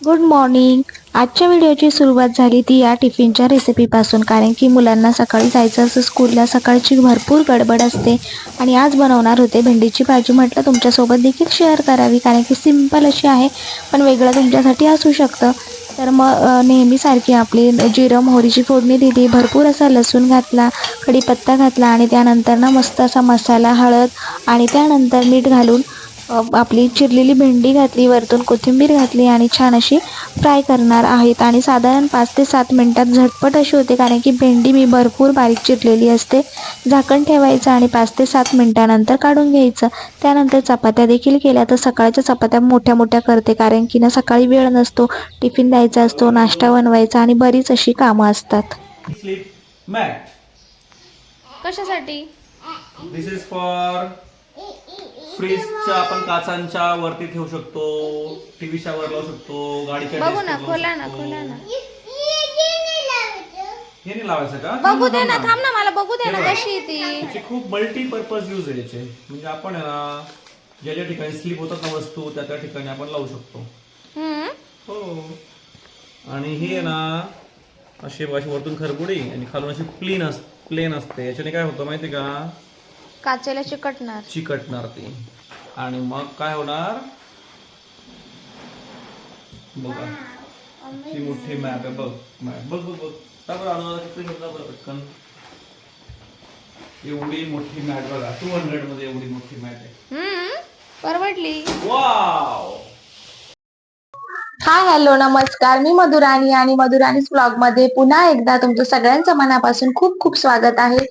Good morning आजच्या व्हिडिओची सुरुवात झाली ती या टिफिनच्या रेसिपीपासून कारण की मुलांना सकाळी जायचं असं स्कूलला सकाळची भरपूर गडबड असते. आणि आज बनवणार होते भेंडीची भाजी. म्हटलं तुमच्यासोबत देखील शेअर करावी कारण की सिंपल अशी आहे पण वेगळं तुमच्यासाठी असू शकतं. तर मग नेहमीसारखी आपली जिरं मोहरीची फोडणी दिली भरपूर असा लसूण घातला कढीपत्ता घातला आणि त्यानंतर ना मस्त असा मसाला हळद आणि त्यानंतर मीठ घालून आपली चिरलेली भेंडी घातली वरतून कोथिंबीर घातली आणि छान अशी फ्राय करणार आहेत. आणि साधारण पाच ते सात मिनटात झटपट अशी होते कारण की भेंडी मी भरपूर बारीक चिरलेली असते. झाकण ठेवायचं आणि पाच ते सात मिनटानंतर काढून घ्यायचं. त्यानंतर चपात्या देखील केल्या तर सकाळच्या चपात्या मोठ्या मोठ्या करते कारण की ना सकाळी वेळ नसतो टिफिन द्यायचा असतो नाश्ता बनवायचा आणि बरीच अशी कामं असतात. कशासाठी? दिस इज फॉर फ्रीजच्या आपण काचांच्या वरती ठेवू शकतो टीव्हीच्या वर लावू शकतो गाडीच्या बघू ना खोला ना शकतो. खोला ना. हे नाही लावायचं का? बघू दे ना थांब ना मला बघू दे ना. कशी ती. खूप मल्टीपर्पज यूज आहे याचे. म्हणजे आपण आहे ना ज्या ज्या ठिकाणी स्लीप होतात ना वस्तू त्या त्या ठिकाणी आपण लावू शकतो. हम्म. हो. आणि ही आहे ना अशी अशी वरतून खरबुडी आणि खालून अशी प्लेन अस प्लेन असते. याच्याने काय होतं माहिती का? काचेला चिकटणार. चिकटणार ती. आणि मग काय होणार? बघा. ती मोठी मॅप आहे बघ. मॅप बघ बघ बघ. का बरं आणू तिथे घेऊन जा बरं पटकन. एवढी मोठी मॅट बघा. टू हंड्रेडमध्ये एवढी मोठी मॅट आहे. हम्म परवडली. वाव हाय हॅलो नमस्कार. मी मधुराणी आणि मधुराणीच ब्लॉगमध्ये पुन्हा एकदा तुमचं सगळ्यांचं मनापासून खूप खूप स्वागत आहे.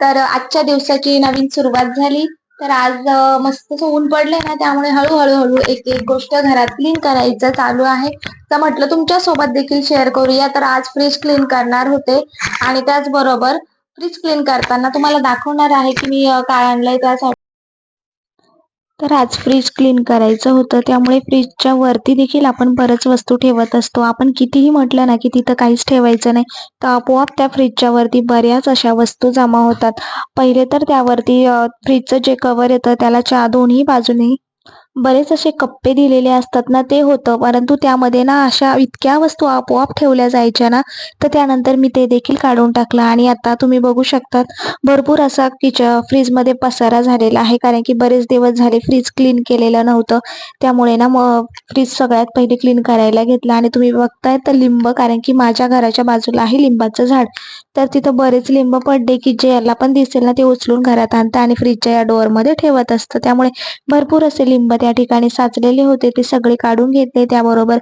तर आजच्या दिवसाची नवीन सुरुवात झाली. तर आज मस्त असं ऊन पडलंय ना त्यामुळे हळूहळू हळू एक एक गोष्ट घरात क्लीन करायचं चालू आहे. तर म्हटलं तुमच्यासोबत देखील शेअर करूया. तर आज फ्रीज क्लीन करणार होते. आणि त्याचबरोबर फ्रीज क्लीन करताना तुम्हाला दाखवणार आहे की मी काय आणलंय त्यासाठी. तर आज फ्रीज क्लीन करायचं होतं. त्यामुळे फ्रीजच्या वरती देखील आपण बरंच वस्तू ठेवत असतो. आपण कितीही म्हटलं ना की तिथं काहीच ठेवायचं नाही. तर आपोआप त्या फ्रीजच्या वरती बऱ्याच अशा वस्तू जमा होतात. पहिले तर त्यावरती फ्रीजचं जे कवर येतं त्याला चा दोन्ही बाजूने बरेच असे कप्पे दिलेले असतात ना ते होतं. परंतु त्यामध्ये ना अशा इतक्या वस्तू आपोआप ठेवल्या जायच्या ना तर त्यानंतर मी ते देखील काढून टाकलं. आणि आता तुम्ही बघू शकतात भरपूर असा किच फ्रीजमध्ये पसारा झालेला आहे. कारण की बरेच दिवस झाले फ्रीज क्लीन केलेलं नव्हतं. त्यामुळे ना मग फ्रीज सगळ्यात पहिले क्लीन करायला घेतला. आणि तुम्ही बघताय तर लिंब कारण की माझ्या घराच्या बाजूला आहे लिंबाचं झाड. तर तिथं बरेच लिंब पडले की जे याला पण दिसेल ना ते उचलून घरात आणतं आणि फ्रीजच्या या डोअरमध्ये ठेवत असतं. त्यामुळे भरपूर असे लिंब त्या ठिकाणी साचलेले होते ते सगळे काढून घेतले. त्याबरोबर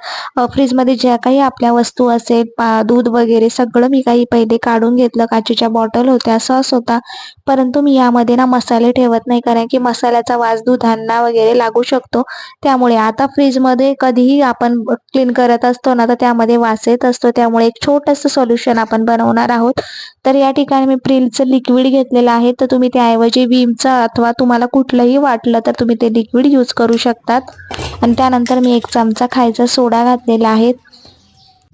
फ्रीजमध्ये ज्या काही आपल्या वस्तू असेल दूध वगैरे सगळं मी काही पहिले काढून घेतलं. काचेच्या बॉटल होत्या सॉस होता. परंतु मी यामध्ये ना मसाले ठेवत नाही कारण की मसाल्याचा वास दुधांना वगैरे लागू शकतो. त्यामुळे आता फ्रीजमध्ये कधीही आपण क्लीन करत असतो ना तर त्यामध्ये वास येत असतो. त्यामुळे एक छोटंसं सोल्युशन आपण बनवणार आहोत. तर या ठिकाणी मी प्रिलचं लिक्विड घेतलेलं आहे. तर तुम्ही त्याऐवजी विमचं अथवा तुम्हाला कुठलंही वाटलं तर तुम्ही ते लिक्विड यूज करू शकतात. आणि त्यानंतर मी एक चमचा खायचा सोडा घातलेला आहे.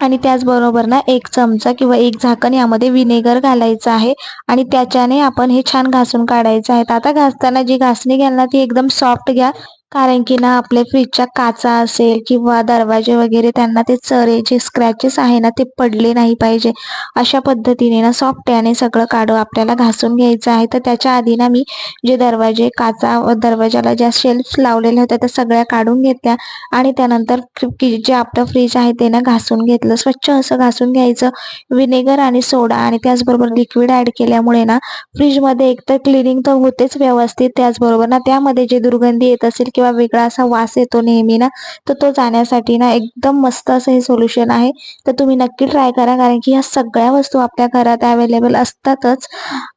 आणि त्याचबरोबर ना एक चमचा किंवा एक झाकण यामध्ये विनेगर घालायचं आहे. आणि त्याच्याने आपण हे छान घासून काढायचं आहे. आता घासताना जी घासणी घ्याल ना ती एकदम सॉफ्ट घ्या. कारण की ना आपल्या फ्रीजच्या काचा असेल किंवा दरवाजे वगैरे त्यांना ते चरे जे स्क्रॅचेस आहे ना ते पडले नाही पाहिजे. अशा पद्धतीने ना सॉफ्ट याने सगळं काढू आपल्याला घासून घ्यायचं आहे. तर त्याच्या आधी ना मी जे दरवाजे काचा दरवाजाला ज्या शेल्फ लावलेल्या होत्या त्या सगळ्या काढून घेतल्या. आणि त्यानंतर की जे आपलं फ्रीज आहे ते ना घासून घेतलं. स्वच्छ असं घासून घ्यायचं. विनेगर आणि सोडा आणि त्याचबरोबर लिक्विड ॲड केल्यामुळे ना फ्रीजमध्ये एकतर क्लिनिंग तर होतेच व्यवस्थित. त्याचबरोबर ना त्यामध्ये जे दुर्गंधी येत असेल किंवा किंवा वेगळा असा वास येतो नेहमी ना तर तो जाण्यासाठी ना एकदम मस्त असं हे सोल्युशन आहे. तर तुम्ही नक्की ट्राय करा कारण की ह्या सगळ्या वस्तू आपल्या घरात अवेलेबल असतातच.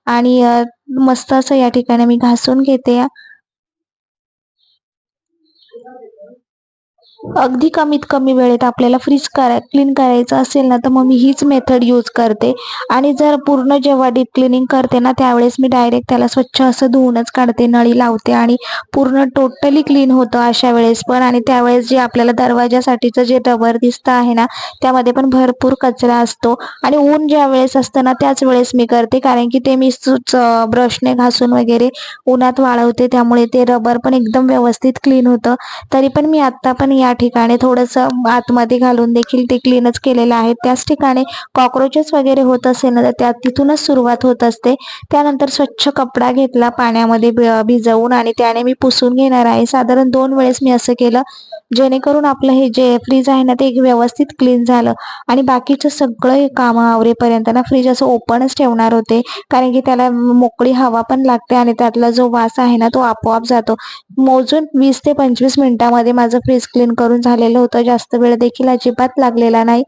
आणि मस्त असं या ठिकाणी मी घासून घेते अगदी कमीत कमी वेळेत आपल्याला फ्रीज करा क्लीन करायचं असेल ना तर मग मी हीच मेथड यूज करते. आणि जर पूर्ण जेव्हा डीप क्लिनिंग करते ना त्यावेळेस मी डायरेक्ट त्याला स्वच्छ असं धुवूनच काढते नळी लावते आणि पूर्ण टोटली क्लीन होतं अशा वेळेस पण. आणि त्यावेळेस जे आपल्याला दरवाजासाठीचं जे रबर दिसतं आहे ना त्यामध्ये पण भरपूर कचरा असतो. आणि ऊन ज्या वेळेस असतं ना त्याच वेळेस मी करते कारण की ते मी ब्रशने घासून वगैरे उन्हात वाळवते त्यामुळे ते रबर पण एकदम व्यवस्थित क्लीन होतं. तरी पण मी आत्ता पण या ठिकाणी थोडंसं आतमध्ये घालून देखील ते क्लीनच केलेलं आहे. त्याच ठिकाणी कॉक्रोचेस वगैरे होत असेल ना तर त्या तिथूनच सुरुवात होत असते. त्यानंतर स्वच्छ कपडा घेतला पाण्यामध्ये भिजवून आणि त्याने मी पुसून घेणार आहे. साधारण दोन वेळेस मी असं केलं जेणेकरून आपलं हे जे फ्रीज आहे ना ते एक व्यवस्थित क्लीन झालं. आणि बाकीचं सगळं काम आवरेपर्यंत ना फ्रीज असं ओपनच ठेवणार होते. कारण की त्याला मोकळी हवा पण लागते आणि त्यातला जो वास आहे ना तो आपोआप जातो. मोजून वीस ते पंचवीस मिनिटामध्ये माझं फ्रीज क्लीन करून झालेलं होतं. जास्त वेळ देखील अजिबात लागलेला नाही.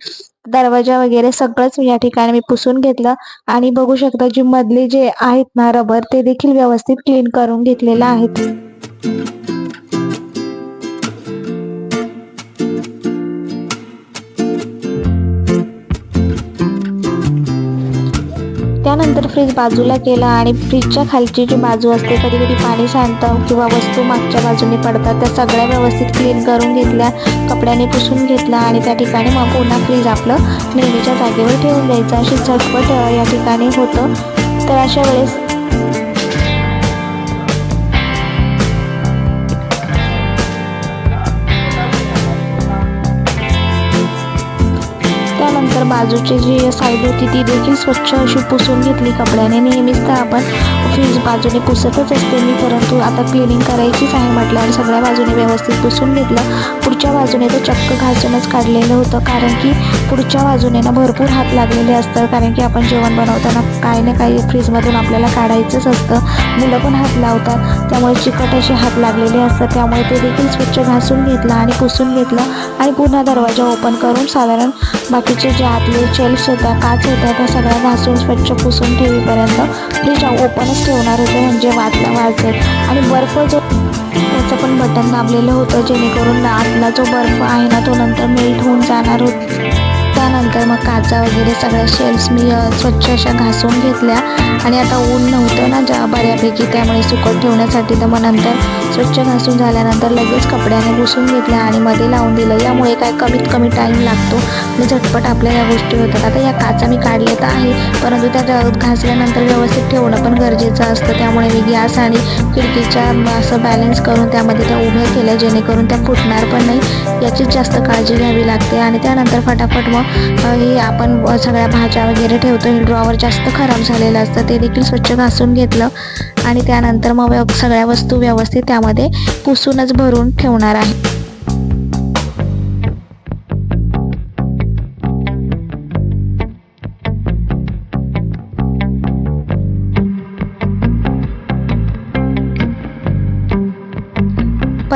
दरवाजा वगैरे सगळंच या ठिकाणी मी पुसून घेतलं. आणि बघू शकता जी मधले जे आहेत ना रबर ते देखील व्यवस्थित क्लीन करून घेतलेलं आहेत. त्यानंतर फ्रीज बाजूला केला आणि फ्रीजच्या खालची जी बाजू असते कधी कधी पाणी सांडतं किंवा वस्तू मागच्या बाजूने पडतात. त्या सगळ्या व्यवस्थित क्लीन करून घेतल्या कपड्याने पुसून घेतला आणि त्या ठिकाणी मग पुन्हा फ्रीज आपलं नेहमीच्या जागेवर ठेवून द्यायचं. अशी झटपट या ठिकाणी होतं. तर अशा वेळेस त्यानंतर बाजूची जी साईड होती ती देखील स्वच्छ अशी पुसून घेतली कपड्याने. नेहमीच तर आपण फ्रीज बाजूने पुसतच असते मी परंतु आता क्लिनिंग करायचीच आहे म्हटल्यावर सगळ्या बाजूने व्यवस्थित पुसून घेतलं. पुढच्या बाजूने तर चक्क घासूनच काढलेलं होतं कारण की पुढच्या बाजूने ना भरपूर हात लागलेले असतात कारण की आपण जेवण बनवताना काही ना काही फ्रीजमधून आपल्याला काढायचंच असतं. मुलं पण हात लावतात त्यामुळे चिकट असे हात लागलेले असतात त्यामुळे ते देखील स्वच्छ घासून घेतलं आणि पुसून घेतलं आणि पुन्हा दरवाजा ओपन करून साधारण बाकीचे जे आतले शेल्फ्स होत्या काच होत्या त्या सगळ्या घासून स्वच्छ पुसून ठेवीपर्यंत फ्रीज ओपनच ठेवणार होते म्हणजे वाचला वाचेल आणि बर्फ जो त्याचं पण बटन दाबलेलं होतं जेणेकरून आतला जो बर्फ आहे ना तो नंतर मेल्ट होऊन जाणार होता. त्यानंतर मग काचा वगैरे सगळ्या शेल्फ्स मी स्वच्छ अशा घासून घेतल्या. आणि आता ऊन नव्हतं ना ज्या बऱ्यापैकी त्यामुळे सुकत ठेवण्यासाठी तर मग नंतर स्वच्छ घासून झाल्यानंतर लगेच कपड्याने पुसून घेतल्या आणि मध्ये लावून दिलं. यामुळे काय कमीत कमी टाईम लागतो आणि झटपट आपल्या या गोष्टी होतात. आता या काचा मी काढले तर आहे परंतु त्या घासल्यानंतर व्यवस्थित ठेवणं पण गरजेचं असतं. त्यामुळे मी गॅस आणि खिडकीच्या असं बॅलन्स करून त्यामध्ये त्या उभ्या केल्या जेणेकरून त्या फुटणार पण नाही. याचीच जास्त काळजी घ्यावी लागते. आणि त्यानंतर फटाफट मग ही हे आपण सगळ्या भाज्या वगैरे ठेवतो. हे ड्रॉवर जास्त खराब झालेलं असतं. ते देखील स्वच्छ घासून घेतलं. आणि त्यानंतर मग सगळ्या वस्तू व्यवस्थित त्यामध्ये पुसूनच भरून ठेवणार आहे.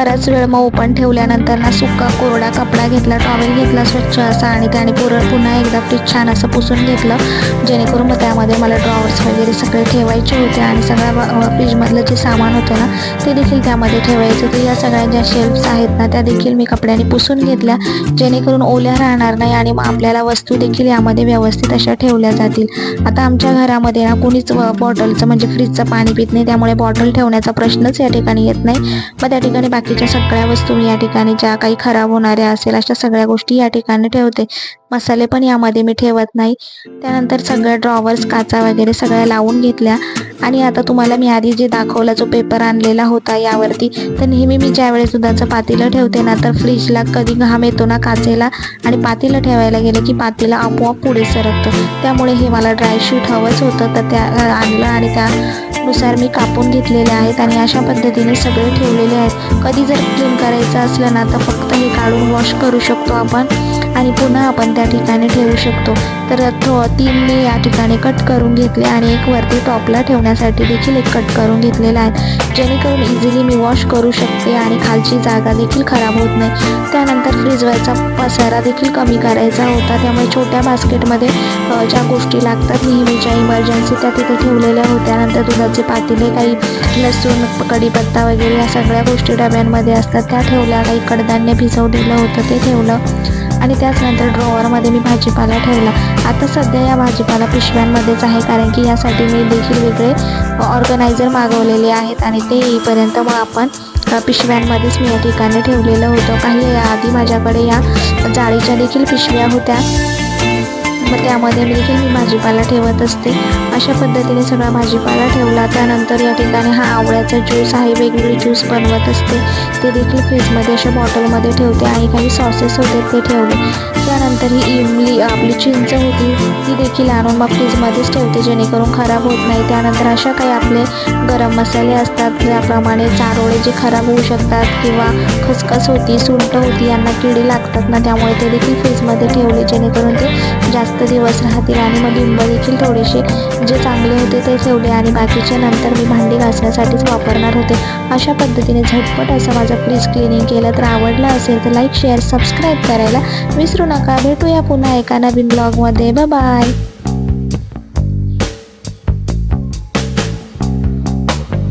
बराच वेळ मग ओपन ठेवल्यानंतर ना सुका कोरडा कपडा घेतला टॉवेल घेतला स्वच्छ असा आणि त्याने पुर पुन्हा एकदा फ्रीज छान असं पुसून घेतलं. जेणेकरून मग त्यामध्ये मला ड्रॉवर्स वगैरे सगळे ठेवायचे होते आणि सगळ्या फ्रीजमधलं जे सामान होतं ना ते देखील त्यामध्ये ठेवायचं तर या सगळ्या ज्या शेल्फ्स आहेत ना त्या देखील मी कपड्याने पुसून घेतल्या. जेणेकरून ओल्या राहणार नाही आणि मग आपल्याला वस्तू देखील यामध्ये व्यवस्थित अशा ठेवल्या जातील. आता आमच्या घरामध्ये ना कुणीच बॉटलचं म्हणजे फ्रीजचं पाणी पित नाही. त्यामुळे बॉटल ठेवण्याचा प्रश्नच या ठिकाणी येत नाही. मग त्या ठिकाणी बाकी बाकीच्या सगळ्या वस्तू मी या ठिकाणी ज्या काही खराब होणाऱ्या असेल अशा सगळ्या गोष्टी या ठिकाणी ठेवते. मसाले पण यामध्ये मी ठेवत नाही. त्यानंतर सगळ्या ड्रॉवर्स काचा वगैरे सगळ्या लावून घेतल्या. आणि आता तुम्हाला मी आधी जे दाखवला जो पेपर आणलेला होता यावरती तर नेहमी मी ज्यावेळेस दुधाचं पातेलं ठेवते ना तर फ्रीजला कधी घाम येतो ना काचेला आणि पातेलं ठेवायला गेलं की पातेलं आपोआप पुढे सरकतं. त्यामुळे हे मला ड्रायशूट हवंच होतं तर त्या आणलं आणि त्या नुसार मी कापून घेतलेले आहेत आणि अशा पद्धतीने सगळे ठेवलेले आहेत. कधी जर क्लीन करायचं असलं ना तर फक्त हे काढून वॉश करू शकतो आपण. आणि पुन्हा आपण त्या ठिकाणी ठेवू शकतो. तर थो तीन मी या ठिकाणी कट करून घेतले आणि एक वरती टॉपला ठेवण्यासाठी देखील एक कट करून घेतलेला आहे. जेणेकरून इझिली मी वॉश करू शकते आणि खालची जागा देखील खराब होत नाही. त्यानंतर फ्रीजवरचा पसारा देखील कमी करायचा होता. त्यामुळे छोट्या बास्केटमध्ये ज्या गोष्टी लागतात नेहमीच्या इमर्जन्सी त्या तिथे ठेवलेल्या होत्या. नंतर दुधाचे पातेले काही लसूण कढीपत्ता वगैरे या सगळ्या गोष्टी डब्यांमध्ये असतात. त्या ठेवल्या काही कडधान्य भिजवलेलं होतं ते ठेवलं. आणि त्याचनंतर ड्रॉवरमध्ये मी भाजीपाला ठेवला. आता सध्या या भाजीपाला पिशव्यांमध्येच आहे कारण की यासाठी मी देखील वेगळे ऑर्गनायझर मागवलेले आहेत आणि ते येईपर्यंत मग आपण पिशव्यांमध्येच मी या ठिकाणी ठेवलेलं होतं. काही आधी माझ्याकडे या जाळीच्या देखील पिशव्या होत्या. मग त्यामध्ये मी देखील मी भाजीपाला ठेवत असते. अशा पद्धतीने सगळा भाजीपाला ठेवला. त्यानंतर या ठिकाणी हा आवळ्याचा ज्यूस आहे. वेगवेगळे ज्यूस बनवत असते. ते देखील फ्रीजमध्ये अशा बॉटलमध्ये ठेवते आणि काही सॉसेस होते ते ठेवले. त्यानंतर ही इमली आपली चिंच होती ती देखील आणून मग फ्रीजमध्येच ठेवते जेणेकरून खराब होत नाही. त्यानंतर अशा काही आपले गरम मसाले असतात त्याप्रमाणे चारोळे जे खराब होऊ शकतात किंवा खसखस होती सुंट होती यांना किडे लागतात ना त्यामुळे ते देखील फ्रीजमध्ये ठेवले जेणेकरून ते जास्त जास्त दिवस राहतील आणि मग लिंब देखील थोडेसे जे चांगले होते ते ठेवले आणि बाकीचे नंतर मी भांडी घासण्यासाठीच वापरणार होते. अशा पद्धतीने झटपट असं माझं फ्रीज क्लिनिंग केलं तर आवडलं असेल तर लाईक शेअर सबस्क्राईब करायला विसरू नका. भेटूया पुन्हा एका नवीन ब्लॉगमध्ये बाय